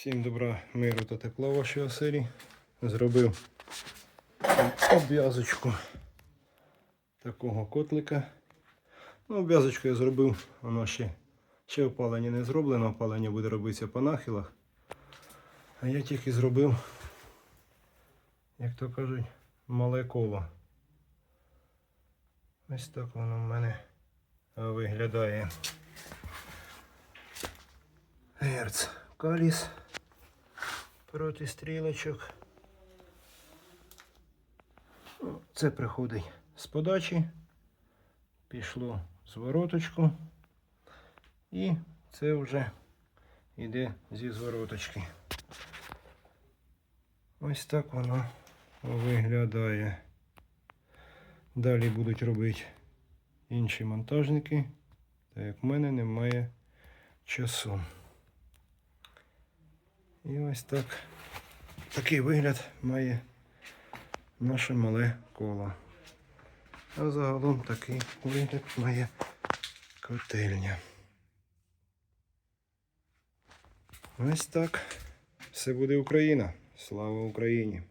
Всім добра, миру та тепла в вашій оселі. Зробив обв'язочку такого котлика. Ну, обв'язочку я зробив, воно ще, ще опалення не зроблено, опалення буде робитися по нахилах. А я тільки зробив, як то кажуть, мале коло. Ось так воно в мене виглядає. Герц каліс проти стрілочок. Ну, Це приходить з подачі, пішло з і це вже йде зі звороточки. Ось так воно виглядає. Далі будуть робити інші монтажники, так як в мене немає часу. І ось так такий вигляд має наше мале коло. А загалом такий вигляд має котельня. Ось так. Все буде Україна. Слава Україні!